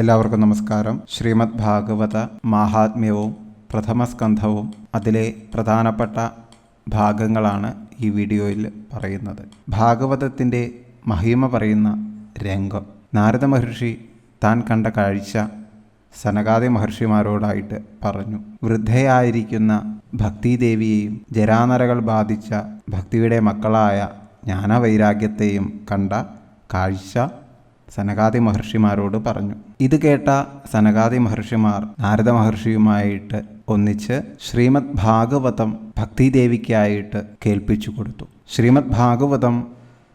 എല്ലാവർക്കും നമസ്കാരം. ശ്രീമദ് ഭാഗവത മാഹാത്മ്യവും പ്രഥമസ്കന്ധവും അതിലെ പ്രധാനപ്പെട്ട ഭാഗങ്ങളാണ് ഈ വീഡിയോയിൽ പറയുന്നത്. ഭാഗവതത്തിന്റെ മഹിമ പറയുന്ന രംഗം. നാരദ മഹർഷി താൻ കണ്ട കാഴ്ച സനകാദി മഹർഷിമാരോടായിട്ട് പറഞ്ഞു. വൃദ്ധയായിരിക്കുന്ന ഭക്തിദേവിയെയും ജരാനരകൾ ബാധിച്ച ഭക്തിയുടെ മക്കളായ ജ്ഞാനവൈരാഗ്യത്തെയും കണ്ട കാഴ്ച സനകാദി മഹർഷിമാരോട് പറഞ്ഞു. ഇത് കേട്ട സനകാദി മഹർഷിമാർ നാരദ മഹർഷിയുമായിട്ട് ഒന്നിച്ച് ശ്രീമദ് ഭാഗവതം ഭക്തിദേവിക്കായിട്ട് കേൾപ്പിച്ചു കൊടുത്തു. ശ്രീമദ് ഭാഗവതം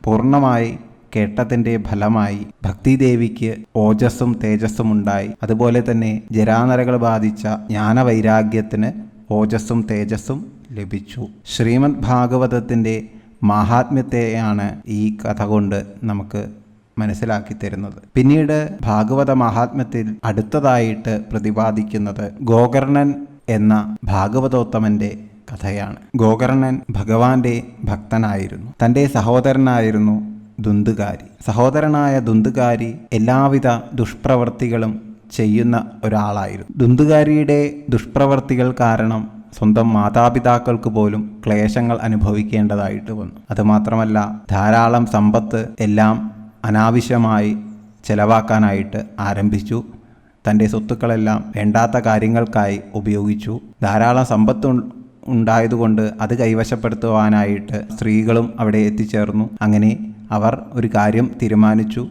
പൂർണമായി കേട്ടതിന്റെ ഫലമായി ഭക്തിദേവിക്ക് ഓജസ്സും തേജസ്സും ഉണ്ടായി. അതുപോലെ തന്നെ ജരാനരകൾ ബാധിച്ച ജ്ഞാനവൈരാഗ്യത്തിന് ഓജസ്സും തേജസ്സും ലഭിച്ചു. ശ്രീമദ് ഭാഗവതത്തിന്റെ മാഹാത്മ്യത്തെയാണ് ഈ കഥ കൊണ്ട് നമുക്ക് മനസ്സിലാക്കി തരുന്നത്. പിന്നീട് ഭാഗവത മഹാത്മ്യത്തിൽ അടുത്തതായിട്ട് പ്രതിപാദിക്കുന്നത് ഗോകർണൻ എന്ന ഭാഗവതോത്തമന്റെ കഥയാണ്. ഗോകർണൻ ഭഗവാന്റെ ഭക്തനായിരുന്നു. തന്റെ സഹോദരനായിരുന്നു ദുന്തുകാരി. സഹോദരനായ ദുന്തുകാരി എല്ലാവിധ ദുഷ്പ്രവർത്തികളും ചെയ്യുന്ന ഒരാളായിരുന്നു. ദുന്തുകാരിയുടെ ദുഷ്പ്രവർത്തികൾ കാരണം സ്വന്തം മാതാപിതാക്കൾക്ക് പോലും ക്ലേശങ്ങൾ അനുഭവിക്കേണ്ടതായിട്ട് വന്നു. അതുമാത്രമല്ല ധാരാളം സമ്പത്ത് എല്ലാം അനാവശ്യമായി ചെലവാക്കാനായിട്ട് ആരംഭിച്ചു. തന്റെ സ്വത്തുക്കളെല്ലാം വേണ്ടാത്ത കാര്യങ്ങൾക്കായി ഉപയോഗിച്ചു. ധാരാളം സമ്പത്ത് ഉണ്ടായതുകൊണ്ട് അത് കൈവശപ്പെടുത്തുവാനായിട്ട് സ്ത്രീകളും അവിടെ എത്തിച്ചേർന്നു. അങ്ങനെ അവർ ഒരു കാര്യം തീരുമാനിച്ചു.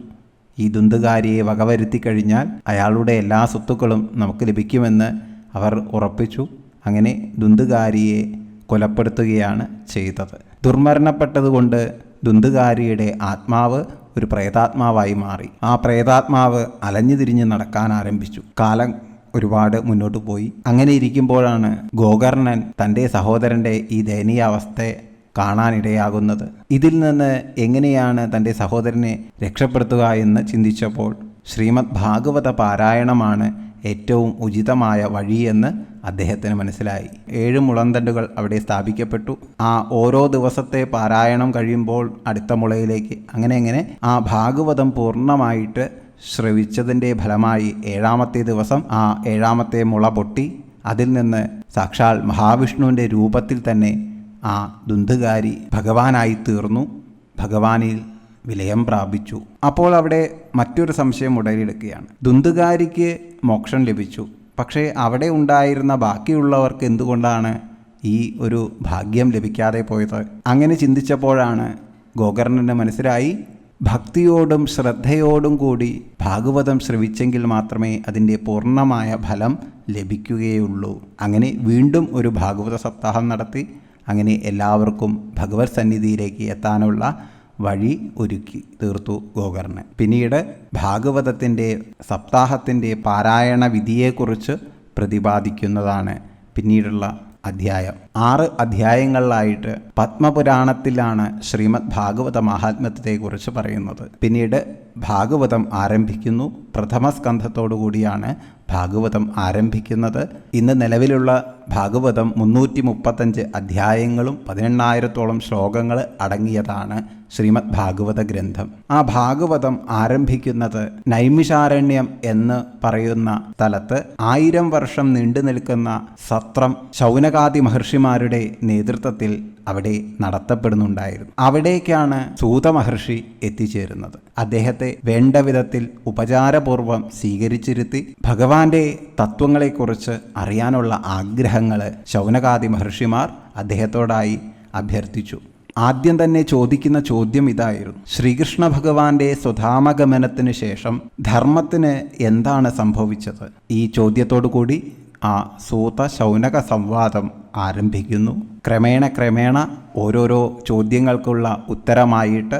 ഈ ദുന്തുകാരിയെ വകവരുത്തി കഴിഞ്ഞാൽ അയാളുടെ എല്ലാ സ്വത്തുക്കളും നമുക്ക് ലഭിക്കുമെന്ന് അവർ ഉറപ്പിച്ചു. അങ്ങനെ ദുന്തുകാരിയെ കൊലപ്പെടുത്തുകയാണ് ചെയ്തത്. ദുർമരണപ്പെട്ടതുകൊണ്ട് ദുന്തുകാരിയുടെ ആത്മാവ് ഒരു പ്രേതാത്മാവായി മാറി. ആ പ്രേതാത്മാവ് അലഞ്ഞു തിരിഞ്ഞ് നടക്കാൻ ആരംഭിച്ചു. കാലം ഒരുപാട് മുന്നോട്ട് പോയി. അങ്ങനെ ഇരിക്കുമ്പോഴാണ് ഗോകർണൻ തന്റെ സഹോദരന്റെ ഈ ദയനീയാവസ്ഥയെ കാണാനിടയാകുന്നത്. ഇതിൽ നിന്ന് എങ്ങനെയാണ് തന്റെ സഹോദരനെ രക്ഷപ്പെടുത്തുക എന്ന് ചിന്തിച്ചപ്പോൾ ശ്രീമദ് ഭാഗവത പാരായണമാണ് ഏറ്റവും ഉചിതമായ വഴിയെന്ന് അദ്ദേഹത്തിന് മനസ്സിലായി. ഏഴ് മുളന്തണ്ടുകൾ അവിടെ സ്ഥാപിക്കപ്പെട്ടു. ആ ഓരോ ദിവസത്തെ പാരായണം കഴിയുമ്പോൾ അടുത്ത മുളയിലേക്ക്. അങ്ങനെ അങ്ങനെ ആ ഭാഗവതം പൂർണമായിട്ട് ശ്രവിച്ചതിന്റെ ഫലമായി ഏഴാമത്തെ ദിവസം ആ ഏഴാമത്തെ മുള പൊട്ടി. അതിൽ നിന്ന് സാക്ഷാൽ മഹാവിഷ്ണുവിന്റെ രൂപത്തിൽ തന്നെ ആ ദുന്ധുകാരി ഭഗവാനായി തീർന്നു. ഭഗവാനിൽ വിലയം പ്രാപിച്ചു. അപ്പോൾ അവിടെ മറ്റൊരു സംശയം ഉടലെടുക്കുകയാണ്. ദുന്തുകാരിക്ക് മോക്ഷം ലഭിച്ചു. പക്ഷേ അവിടെ ഉണ്ടായിരുന്ന ബാക്കിയുള്ളവർക്ക് എന്തുകൊണ്ടാണ് ഈ ഒരു ഭാഗ്യം ലഭിക്കാതെ പോയത്? അങ്ങനെ ചിന്തിച്ചപ്പോഴാണ് ഗോകർണന് മനസ്സിലായി ഭക്തിയോടും ശ്രദ്ധയോടും കൂടി ഭാഗവതം ശ്രവിച്ചെങ്കിൽ മാത്രമേ അതിന്റെ പൂർണമായ ഫലം ലഭിക്കുകയുള്ളൂ. അങ്ങനെ വീണ്ടും ഒരു ഭാഗവത സപ്താഹം നടത്തി അങ്ങനെ എല്ലാവർക്കും ഭഗവത് സന്നിധിയിലേക്ക് എത്താനുള്ള വഴി ഒരുക്കി തീർത്തു ഗോകർണൻ. പിന്നീട് ഭാഗവതത്തിന്റെ സപ്താഹത്തിന്റെ പാരായണ വിധിയെക്കുറിച്ച് പ്രതിപാദിക്കുന്നതാണ് പിന്നീടുള്ള അധ്യായം. ആറ് അധ്യായങ്ങളിലായിട്ട് പത്മപുരാണത്തിലാണ് ശ്രീമദ് ഭാഗവത മഹാത്മ്യത്തെക്കുറിച്ച് പറയുന്നത്. പിന്നീട് ഭാഗവതം ആരംഭിക്കുന്നു. പ്രഥമ സ്കന്ധത്തോടു കൂടിയാണ് ഭാഗവതം ആരംഭിക്കുന്നത്. ഇന്ന് നിലവിലുള്ള ഭാഗവതം മുന്നൂറ്റി മുപ്പത്തഞ്ച് അധ്യായങ്ങളും പതിനെണ്ണായിരത്തോളം ശ്ലോകങ്ങൾ അടങ്ങിയതാണ് ശ്രീമദ് ഭാഗവത ഗ്രന്ഥം. ആ ഭാഗവതം ആരംഭിക്കുന്നത് നൈമിഷാരണ്യം എന്ന് പറയുന്ന സ്ഥലത്ത് ആയിരം വർഷം നീണ്ടു നിൽക്കുന്ന സത്രം ശൗനകാദി മഹർഷിമാരുടെ നേതൃത്വത്തിൽ അവിടെ നടത്തപ്പെടുന്നുണ്ടായിരുന്നു. അവിടേക്കാണ് സൂത മഹർഷി എത്തിച്ചേരുന്നത്. അദ്ദേഹത്തെ വേണ്ട വിധത്തിൽ ഉപചാരപൂർവം സ്വീകരിച്ചിരുത്തി ഭഗവാന്റെ തത്വങ്ങളെക്കുറിച്ച് അറിയാനുള്ള ആഗ്രഹങ്ങൾ ശൗനകാദി മഹർഷിമാർ അദ്ദേഹത്തോടായി അഭ്യർത്ഥിച്ചു. ആദ്യം തന്നെ ചോദിക്കുന്ന ചോദ്യം ഇതായിരുന്നു. ശ്രീകൃഷ്ണ ഭഗവാന്റെ സ്വധാമഗമനത്തിന് ശേഷം ധർമ്മത്തിന് എന്താണ് സംഭവിച്ചത്? ഈ ചോദ്യത്തോടു കൂടി ആ സൂത ശൗനക സംവാദം ആരംഭിക്കുന്നു. ക്രമേണ ക്രമേണ ഓരോരോ ചോദ്യങ്ങൾക്കുള്ള ഉത്തരമായിട്ട്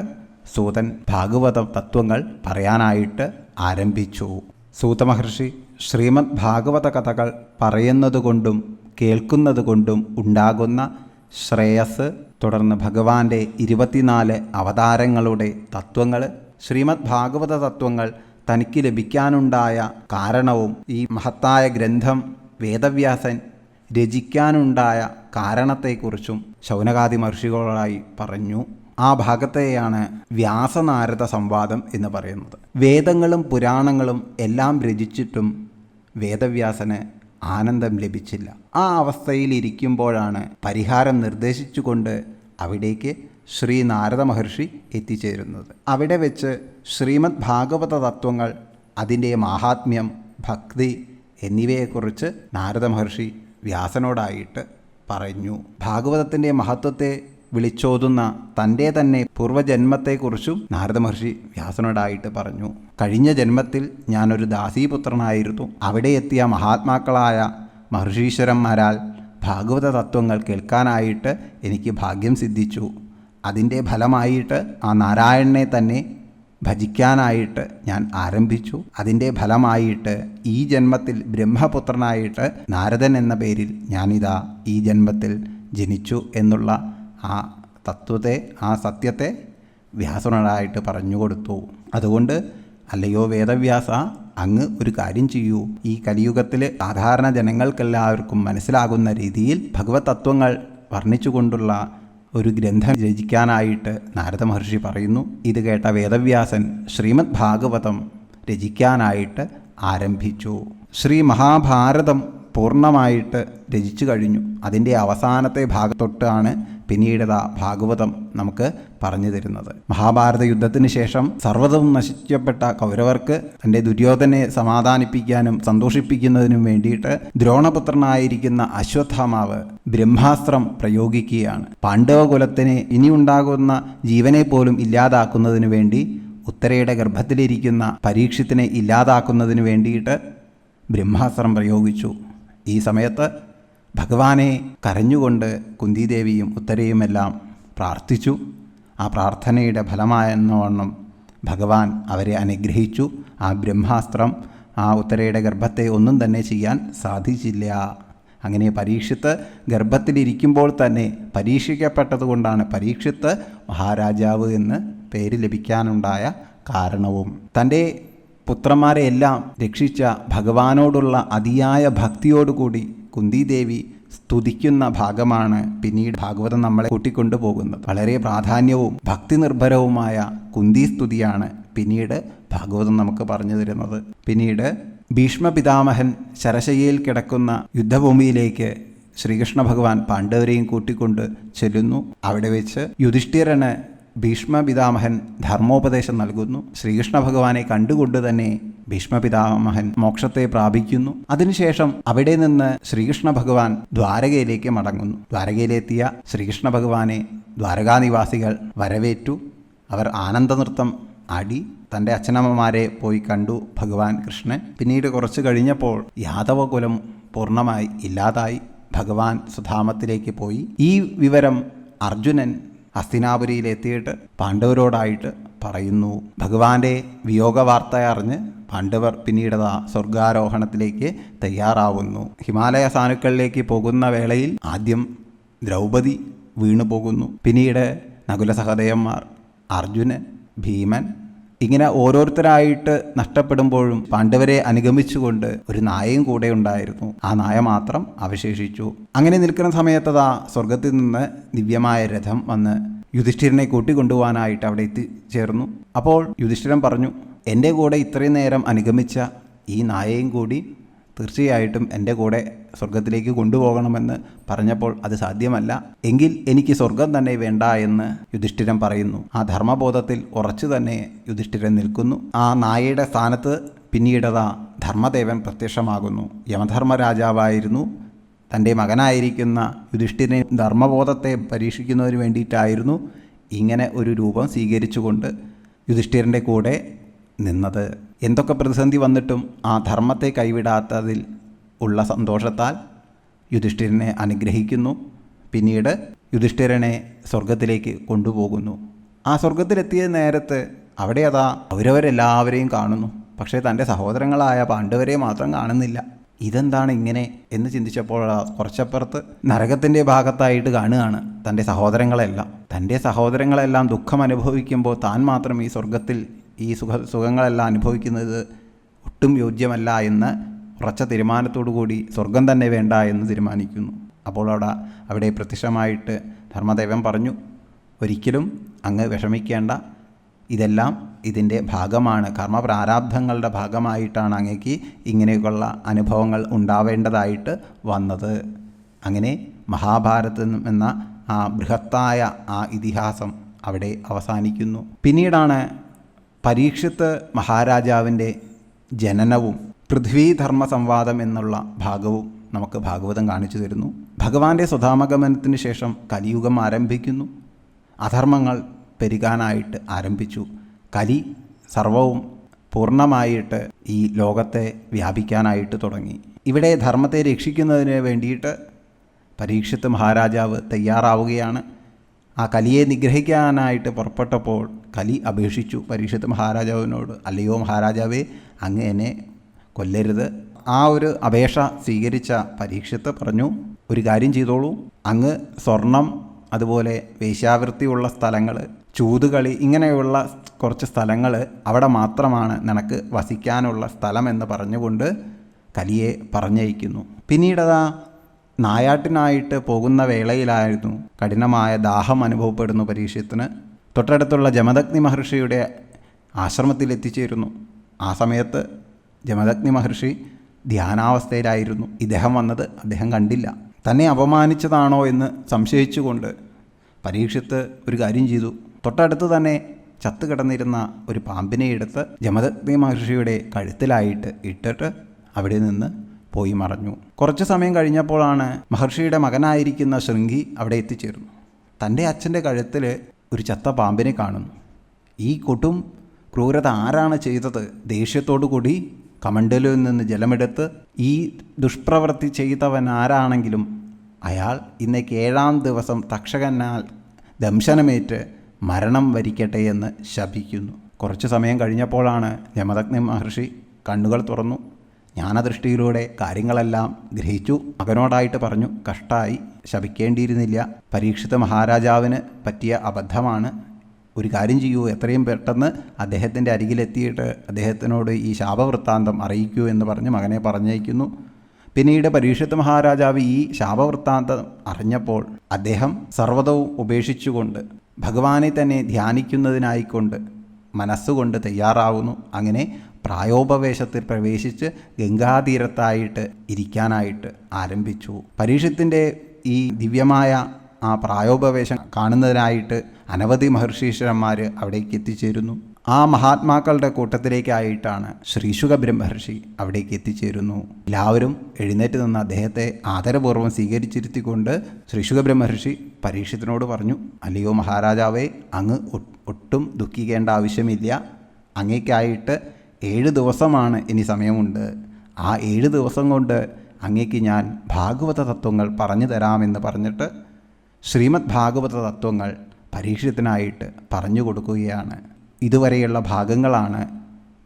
സൂതൻ ഭാഗവത തത്വങ്ങൾ പറയാനായിട്ട് ആരംഭിച്ചു. സൂതമഹർഷി ശ്രീമദ് ഭാഗവത കഥകൾ പറയുന്നതുകൊണ്ടും കേൾക്കുന്നതുകൊണ്ടും ഉണ്ടാകുന്ന ശ്രേയസ് തുടർന്ന് ഭഗവാന്റെ ഇരുപത്തിനാല് അവതാരങ്ങളുടെ തത്വങ്ങൾ ശ്രീമദ് ഭാഗവത തത്വങ്ങൾ തനിക്ക് ലഭിക്കാനുണ്ടായ കാരണവും ഈ മഹത്തായ ഗ്രന്ഥം വേദവ്യാസൻ രചിക്കാനുണ്ടായ കാരണത്തെക്കുറിച്ചും ശൗനകാദി മഹർഷികളായി പറഞ്ഞു. ആ ഭാഗത്തെയാണ് വ്യാസനാരദ സംവാദം എന്ന് പറയുന്നത്. വേദങ്ങളും പുരാണങ്ങളും എല്ലാം രചിച്ചിട്ടും വേദവ്യാസന് ആനന്ദം ലഭിച്ചില്ല. ആ അവസ്ഥയിൽ ഇരിക്കുമ്പോഴാണ് പരിഹാരം നിർദ്ദേശിച്ചുകൊണ്ട് അവിടേക്ക് ശ്രീ നാരദ മഹർഷി എത്തിച്ചേരുന്നത്. അവിടെ വെച്ച് ശ്രീമദ് ഭാഗവത തത്വങ്ങൾ അതിന്റെ മാഹാത്മ്യം ഭക്തി എന്നിവയെക്കുറിച്ച് നാരദ മഹർഷി വ്യാസനോടായിട്ട് പറഞ്ഞു. ഭാഗവതത്തിന്റെ മഹത്വത്തെ വിളിച്ചോതുന്ന തന്റെ തന്നെ പൂർവജന്മത്തെക്കുറിച്ചും നാരദ മഹർഷി വ്യാസനോടായിട്ട് പറഞ്ഞു. കഴിഞ്ഞ ജന്മത്തിൽ ഞാനൊരു ദാസീപുത്രനായിരുന്നു. അവിടെ എത്തിയ മഹാത്മാക്കളായ മഹർഷീശ്വരന്മാരാൽ ഭാഗവത തത്വങ്ങൾ കേൾക്കാനായിട്ട് എനിക്ക് ഭാഗ്യം സിദ്ധിച്ചു. അതിന്റെ ഫലമായിട്ട് ആ നാരായണനെ തന്നെ ഭജിക്കാനായിട്ട് ഞാൻ ആരംഭിച്ചു. അതിന്റെ ഫലമായിട്ട് ഈ ജന്മത്തിൽ ബ്രഹ്മപുത്രനായിട്ട് നാരദൻ എന്ന പേരിൽ ഞാനിതാ ഈ ജന്മത്തിൽ ജനിച്ചു എന്നുള്ള ആ തത്വത്തെ ആ സത്യത്തെ വ്യാസനോടായിട്ട് പറഞ്ഞു കൊടുത്തു. അതുകൊണ്ട് അല്ലയോ വേദവ്യാസ അങ്ങ് ഒരു കാര്യം ചെയ്യൂ. ഈ കലിയുഗത്തിൽ സാധാരണ ജനങ്ങൾക്കെല്ലാവർക്കും മനസ്സിലാകുന്ന രീതിയിൽ ഭഗവത് തത്വങ്ങൾ വർണിച്ചുകൊണ്ടുള്ള ഒരു ഗ്രന്ഥം രചിക്കാനായിട്ട് നാരദ മഹർഷി പറയുന്നു. ഇത് കേട്ട വേദവ്യാസൻ ശ്രീമദ് ഭാഗവതം രചിക്കാനായിട്ട് ആരംഭിച്ചു. ശ്രീ മഹാഭാരതം പൂർണമായിട്ട് രചിച്ചു കഴിഞ്ഞു. അതിന്റെ അവസാനത്തെ ഭാഗത്തൊട്ടാണ് പിന്നീട് ദാ ഭാഗവതം നമുക്ക് പറഞ്ഞു തരുന്നത്. മഹാഭാരത യുദ്ധത്തിന് ശേഷം സർവതും നശിക്കപ്പെട്ട കൗരവർക്ക് തന്റെ ദുര്യോധനെ സമാധാനിപ്പിക്കാനും സന്തോഷിപ്പിക്കുന്നതിനും വേണ്ടിയിട്ട് ദ്രോണപുത്രനായിരിക്കുന്ന അശ്വത്ഥാമാവ് ബ്രഹ്മാസ്ത്രം പ്രയോഗിക്കുകയാണ്. പാണ്ഡവകുലത്തിന് ഇനിയുണ്ടാകുന്ന ജീവനെ പോലും ഇല്ലാതാക്കുന്നതിനു വേണ്ടി ഉത്തരയുടെ ഗർഭത്തിലിരിക്കുന്ന പരീക്ഷത്തിനെ ഇല്ലാതാക്കുന്നതിന് വേണ്ടിയിട്ട് ബ്രഹ്മാസ്ത്രം പ്രയോഗിച്ചു. ഈ സമയത്ത് ഭഗവാനെ കരഞ്ഞുകൊണ്ട് കുന്തിദേവിയും ഉത്തരയുമെല്ലാം പ്രാർത്ഥിച്ചു. ആ പ്രാർത്ഥനയുടെ ഫലമായെന്നവണ്ണം ഭഗവാൻ അവരെ അനുഗ്രഹിച്ചു. ആ ബ്രഹ്മാസ്ത്രം ആ ഉത്തരയുടെ ഗർഭത്തെ ഒന്നും തന്നെ ചെയ്യാൻ സാധിച്ചില്ല. അങ്ങനെ പരീക്ഷിത്ത് ഗർഭത്തിലിരിക്കുമ്പോൾ തന്നെ പരീക്ഷിക്കപ്പെട്ടതുകൊണ്ടാണ് പരീക്ഷിത്ത് മഹാരാജാവ് എന്ന് പേര് ലഭിക്കാനുണ്ടായ കാരണവും. തന്റെ പുത്രന്മാരെ എല്ലാം രക്ഷിച്ച ഭഗവാനോടുള്ള അതിയായ ഭക്തിയോടുകൂടി കുന്തിദേവി സ്തുതിക്കുന്ന ഭാഗമാണ് പിന്നീട് ഭാഗവതം നമ്മളെ കൂട്ടിക്കൊണ്ടുപോകുന്നത്. വളരെ പ്രാധാന്യവും ഭക്തി നിർഭരവുമായ കുന്തി സ്തുതിയാണ് പിന്നീട് ഭാഗവതം നമുക്ക് പറഞ്ഞു തരുന്നത്. പിന്നീട് ഭീഷ്മ പിതാമഹൻ ശരശയ്യയിൽ കിടക്കുന്ന യുദ്ധഭൂമിയിലേക്ക് ശ്രീകൃഷ്ണ ഭഗവാൻ പാണ്ഡവരെയും കൂട്ടിക്കൊണ്ട് ചെല്ലുന്നു. അവിടെ വെച്ച് യുധിഷ്ഠിരന് ഭീഷ്മ പിതാമഹൻ ധർമ്മോപദേശം നൽകുന്നു. ശ്രീകൃഷ്ണ ഭഗവാനെ കണ്ടുകൊണ്ട് തന്നെ ഭീഷ്മ പിതാമഹൻ മോക്ഷത്തെ പ്രാപിക്കുന്നു. അതിനുശേഷം അവിടെ നിന്ന് ശ്രീകൃഷ്ണ ഭഗവാൻ ദ്വാരകയിലേക്ക് മടങ്ങുന്നു. ദ്വാരകയിലെത്തിയ ശ്രീകൃഷ്ണ ഭഗവാനെ ദ്വാരകാനിവാസികൾ വരവേറ്റു. അവർ ആനന്ദനൃത്തം ആടി തന്റെ അച്ഛനമ്മമാരെ പോയി കണ്ടു ഭഗവാൻ കൃഷ്ണൻ. പിന്നീട് കുറച്ച് കഴിഞ്ഞപ്പോൾ യാദവകുലം പൂർണമായി ഇല്ലാതായി. ഭഗവാൻ സുധാമത്തിലേക്ക് പോയി. ഈ വിവരം അർജുനൻ ഹസ്തിനാപുരിയിലെത്തിയിട്ട് പാണ്ഡവരോടായിട്ട് പറയുന്നു. ഭഗവാന്റെ വിയോഗ വാർത്ത അറിഞ്ഞ് പാണ്ഡവർ പിന്നീട് സ്വർഗാരോഹണത്തിലേക്ക് തയ്യാറാവുന്നു. ഹിമാലയ സാനുക്കളിലേക്ക് പോകുന്ന വേളയിൽ ആദ്യം ദ്രൗപദി വീണു പോകുന്നു പിന്നീട് നകുല സഹദേവന്മാർ അർജുനൻ ഭീമൻ ഇങ്ങനെ ഓരോരുത്തരായിട്ട് നഷ്ടപ്പെടുമ്പോഴും പാണ്ഡവരെ അനുഗമിച്ചുകൊണ്ട് ഒരു നായയും കൂടെ ഉണ്ടായിരുന്നു. ആ നായ മാത്രം അവശേഷിച്ചു. അങ്ങനെ നിൽക്കുന്ന സമയത്തതാ സ്വർഗത്തിൽ നിന്ന് ദിവ്യമായ രഥം വന്ന് യുധിഷ്ഠിരനെ കൂട്ടിക്കൊണ്ടുപോകാനായിട്ട് അവിടെ എത്തിച്ചേർന്നു. അപ്പോൾ യുധിഷ്ഠിരൻ പറഞ്ഞു എന്റെ കൂടെ ഇത്രയും നേരം അനുഗമിച്ച ഈ നായയും കൂടി തീർച്ചയായിട്ടും എന്റെ കൂടെ സ്വർഗത്തിലേക്ക് കൊണ്ടുപോകണമെന്ന് പറഞ്ഞപ്പോൾ അത് സാധ്യമല്ല. എങ്കിൽ എനിക്ക് സ്വർഗം തന്നെ വേണ്ട എന്ന് യുധിഷ്ഠിരൻ പറയുന്നു. ആ ധർമ്മബോധത്തിൽ ഉറച്ചു തന്നെ യുധിഷ്ഠിരൻ നിൽക്കുന്നു. ആ നായയുടെ സ്ഥാനത്ത് പിന്നീടതാ ധർമ്മദേവൻ പ്രത്യക്ഷമാകുന്നു. യമധർമ്മ രാജാവായിരുന്നു തന്റെ മകനായിരിക്കുന്ന യുധിഷ്ഠിരനെ ധർമ്മബോധത്തെ പരീക്ഷിക്കുന്നതിന് വേണ്ടിയിട്ടായിരുന്നു ഇങ്ങനെ ഒരു രൂപം സ്വീകരിച്ചുകൊണ്ട് യുധിഷ്ഠിരന്റെ കൂടെ നിന്നത്. എന്തൊക്കെ പ്രതിസന്ധി വന്നിട്ടും ആ ധർമ്മത്തെ കൈവിടാത്തതിൽ ഉള്ള സന്തോഷത്താൽ യുധിഷ്ഠിരനെ അനുഗ്രഹിക്കുന്നു. പിന്നീട് യുധിഷ്ഠിരനെ സ്വർഗത്തിലേക്ക് കൊണ്ടുപോകുന്നു. ആ സ്വർഗത്തിലെത്തിയ നേരത്ത് അവിടെ അതാ അവരവരെല്ലാവരെയും കാണുന്നു. പക്ഷേ തന്റെ സഹോദരങ്ങളായ പാണ്ഡവരെ മാത്രം കാണുന്നില്ല. ഇതെന്താണ് ഇങ്ങനെ എന്ന് ചിന്തിച്ചപ്പോൾ കുറച്ചപ്പുറത്ത് നരകത്തിന്റെ ഭാഗത്തായിട്ട് കാണുകയാണ് തന്റെ സഹോദരങ്ങളെല്ലാം. തന്റെ സഹോദരങ്ങളെല്ലാം ദുഃഖം അനുഭവിക്കുമ്പോൾ താൻ മാത്രം ഈ സ്വർഗത്തിൽ ഈ സുഖ സുഖങ്ങളെല്ലാം അനുഭവിക്കുന്നത് ഒട്ടും യോജ്യമല്ല എന്ന് ഉറച്ച തീരുമാനത്തോടു കൂടി സ്വർഗം തന്നെ വേണ്ട എന്ന് തീരുമാനിക്കുന്നു. അപ്പോൾ അവിടെ അവിടെ പ്രത്യക്ഷമായിട്ട് ധർമ്മദേവൻ പറഞ്ഞു ഒരിക്കലും അങ്ങ് വിഷമിക്കേണ്ട. ഇതെല്ലാം ഇതിന്റെ ഭാഗമാണ്. കർമ്മ പ്രാരാബ്ധങ്ങളുടെ ഭാഗമായിട്ടാണ് അങ്ങേക്ക് ഇങ്ങനെയൊക്കെയുള്ള അനുഭവങ്ങൾ ഉണ്ടാവേണ്ടതായിട്ട് വന്നത്. അങ്ങനെ മഹാഭാരതം എന്ന ആ ബൃഹത്തായ ആ ഇതിഹാസം അവിടെ അവസാനിക്കുന്നു. പിന്നീടാണ് പരീക്ഷത്ത് മഹാരാജാവിന്റെ ജനനവും പൃഥ്വീധർമ്മ സംവാദം എന്നുള്ള ഭാഗവും നമുക്ക് ഭാഗവതം കാണിച്ചു തരുന്നു. ഭഗവാന്റെ സ്വധാമഗമനത്തിന് ശേഷം കലിയുഗം ആരംഭിക്കുന്നു. അധർമ്മങ്ങൾ പെരുകാനായിട്ട് ആരംഭിച്ചു. കലി സർവവും പൂർണമായിട്ട് ഈ ലോകത്തെ വ്യാപിക്കാനായിട്ട് തുടങ്ങി. ഇവിടെ ധർമ്മത്തെ രക്ഷിക്കുന്നതിന് വേണ്ടിയിട്ട് പരീക്ഷത്ത് മഹാരാജാവ് തയ്യാറാവുകയാണ്. ആ കലിയെ നിഗ്രഹിക്കാനായിട്ട് പുറപ്പെട്ടപ്പോൾ കലി അപേക്ഷിച്ചു പരീക്ഷത്ത് മഹാരാജാവിനോട്. അല്ലയോ മഹാരാജാവേ അങ്ങ് എന്നെ കൊല്ലരുത്. ആ ഒരു അപേക്ഷ സ്വീകരിച്ച പരീക്ഷത്ത് പറഞ്ഞു ഒരു കാര്യം ചെയ്തോളൂ. അങ്ങ് സ്വർണം അതുപോലെ വേശ്യാവൃത്തിയുള്ള സ്ഥലങ്ങൾ ചൂതുകളി ഇങ്ങനെയുള്ള കുറച്ച് സ്ഥലങ്ങൾ അവിടെ മാത്രമാണ് നിനക്ക് വസിക്കാനുള്ള സ്ഥലമെന്ന് പറഞ്ഞുകൊണ്ട് കലിയെ പറഞ്ഞയക്കുന്നു. പിന്നീടതാ നായാട്ടിനായിട്ട് പോകുന്ന വേളയിലായിരുന്നു കഠിനമായ ദാഹം അനുഭവപ്പെടുന്നു പരീക്ഷത്തിന്. തൊട്ടടുത്തുള്ള ജമദഗ്നി മഹർഷിയുടെ ആശ്രമത്തിൽ എത്തിച്ചേരുന്നു ആ സമയത്ത് ജമദഗ്നി മഹർഷി ധ്യാനാവസ്ഥയിലായിരുന്നു. ഇദ്ദേഹം വന്നത് അദ്ദേഹം കണ്ടില്ല. തന്നെ അപമാനിച്ചതാണോ എന്ന് സംശയിച്ചുകൊണ്ട് പരീക്ഷത്ത് ഒരു കാര്യം ചെയ്തു. തൊട്ടടുത്ത് തന്നെ ചത്തു കിടന്നിരുന്ന ഒരു പാമ്പിനെ എടുത്ത് ജമദഗ്നി മഹർഷിയുടെ കഴുത്തിലായിട്ട് ഇട്ടിട്ട് അവിടെ നിന്ന് പോയി മറഞ്ഞു. കുറച്ച് സമയം കഴിഞ്ഞപ്പോഴാണ് മഹർഷിയുടെ മകനായിരിക്കുന്ന ശൃംഗി അവിടെ എത്തിച്ചേരുന്നു. തന്റെ അച്ഛന്റെ കഴുത്തിൽ ഒരു ചത്ത പാമ്പിനെ കാണുന്നു. ഈ കൊട്ടും ക്രൂരത ആരാണ് ചെയ്തത്? ദേഷ്യത്തോടു കൂടി കമണ്ടലിൽ നിന്ന് ജലമെടുത്ത് ഈ ദുഷ്പ്രവൃത്തി ചെയ്തവൻ ആരാണെങ്കിലും അയാൾ ഇന്നേക്ക് ഏഴാം ദിവസം തക്ഷകനാൽ ദംശനമേറ്റ് മരണം വരിക്കട്ടെ എന്ന് ശപിക്കുന്നു. കുറച്ച് സമയം കഴിഞ്ഞപ്പോഴാണ് യമദഗ്നി മഹർഷി കണ്ണുകൾ തുറന്നു. ജ്ഞാനദൃഷ്ടിയിലൂടെ കാര്യങ്ങളെല്ലാം ഗ്രഹിച്ചു. മകനോടായിട്ട് പറഞ്ഞു കഷ്ടായി ശപിക്കേണ്ടിയിരുന്നില്ല. പരീക്ഷിത മഹാരാജാവിന് പറ്റിയ അബദ്ധമാണ്. ഒരു കാര്യം ചെയ്യൂ എത്രയും പെട്ടെന്ന് അദ്ദേഹത്തിന്റെ അരികിലെത്തിയിട്ട് അദ്ദേഹത്തിനോട് ഈ ശാപവൃത്താന്തം അറിയിക്കൂ എന്ന് പറഞ്ഞ് മകനെ പറഞ്ഞയക്കുന്നു. പിന്നീട് പരീക്ഷത്ത് മഹാരാജാവ് ഈ ശാപവൃത്താന്തം അറിഞ്ഞപ്പോൾ അദ്ദേഹം സർവതവും ഉപേക്ഷിച്ചുകൊണ്ട് ഭഗവാനെ തന്നെ ധ്യാനിക്കുന്നതിനായിക്കൊണ്ട് മനസ്സുകൊണ്ട് തയ്യാറാവുന്നു. അങ്ങനെ പ്രായോപവേശത്തിൽ പ്രവേശിച്ച് ഗംഗാതീരത്തായിട്ട് ഇരിക്കാനായിട്ട് ആരംഭിച്ചു. പരീക്ഷത്തിന്റെ ഈ ദിവ്യമായ ആ പ്രായോപവേശം കാണുന്നതിനായിട്ട് അനവധി മഹർഷീശ്വരന്മാർ അവിടേക്ക് എത്തിച്ചേരുന്നു. ആ മഹാത്മാക്കളുടെ കൂട്ടത്തിലേക്കായിട്ടാണ് ശ്രീശുഖ ബ്രഹ്മഹർഷി അവിടേക്ക് എത്തിച്ചേരുന്നു. എല്ലാവരും എഴുന്നേറ്റ് നിന്ന് അദ്ദേഹത്തെ ആദരപൂർവം സ്വീകരിച്ചിരുത്തിക്കൊണ്ട് ശ്രീശുഖ ബ്രഹ്മഹർഷി പരീക്ഷത്തിനോട് പറഞ്ഞു അല്ലയോ മഹാരാജാവേ അങ്ങ് ഒട്ടും ദുഃഖിക്കേണ്ട ആവശ്യമില്ല. അങ്ങേക്കായിട്ട് ഏഴ് ദിവസമാണ് ഇനി സമയമുണ്ട്. ആ ഏഴ് ദിവസം കൊണ്ട് അങ്ങേക്ക് ഞാൻ ഭാഗവത തത്വങ്ങൾ പറഞ്ഞു തരാമെന്ന് പറഞ്ഞിട്ട് ശ്രീമദ് ഭാഗവത തത്വങ്ങൾ പരീക്ഷത്തിനായിട്ട് പറഞ്ഞു കൊടുക്കുകയാണ്. ഇതുവരെയുള്ള ഭാഗങ്ങളാണ്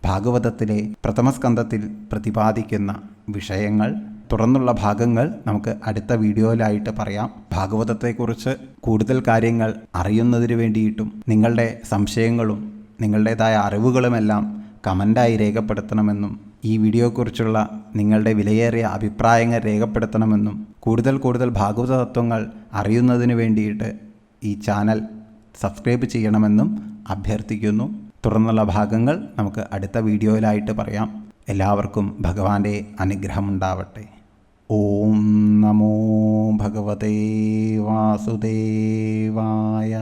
ഭാഗവതത്തിലെ പ്രഥമസ്കന്ധത്തിൽ പ്രതിപാദിക്കുന്ന വിഷയങ്ങൾ. തുടർന്നുള്ള ഭാഗങ്ങൾ നമുക്ക് അടുത്ത വീഡിയോയിലായിട്ട് പറയാം. ഭാഗവതത്തെക്കുറിച്ച് കൂടുതൽ കാര്യങ്ങൾ അറിയുന്നതിന് വേണ്ടിയിട്ടും നിങ്ങളുടെ സംശയങ്ങളും നിങ്ങളുടേതായ അറിവുകളുമെല്ലാം കമന്റായി രേഖപ്പെടുത്തണമെന്നും ഈ വീഡിയോയെക്കുറിച്ചുള്ള നിങ്ങളുടെ വിലയേറിയ അഭിപ്രായങ്ങൾ രേഖപ്പെടുത്തണമെന്നും കൂടുതൽ കൂടുതൽ ഭാഗവത തത്വങ്ങൾ അറിയുന്നതിന് വേണ്ടിയിട്ട് ഈ ചാനൽ സബ്സ്ക്രൈബ് ചെയ്യണമെന്നും അഭ്യർത്ഥിക്കുന്നു. തുടർന്നുള്ള ഭാഗങ്ങൾ നമുക്ക് അടുത്ത വീഡിയോയിലായിട്ട് പറയാം. എല്ലാവർക്കും ഭഗവാന്റെ അനുഗ്രഹമുണ്ടാവട്ടെ. ഓം നമോ ഭഗവതേ വാസുദേവായ.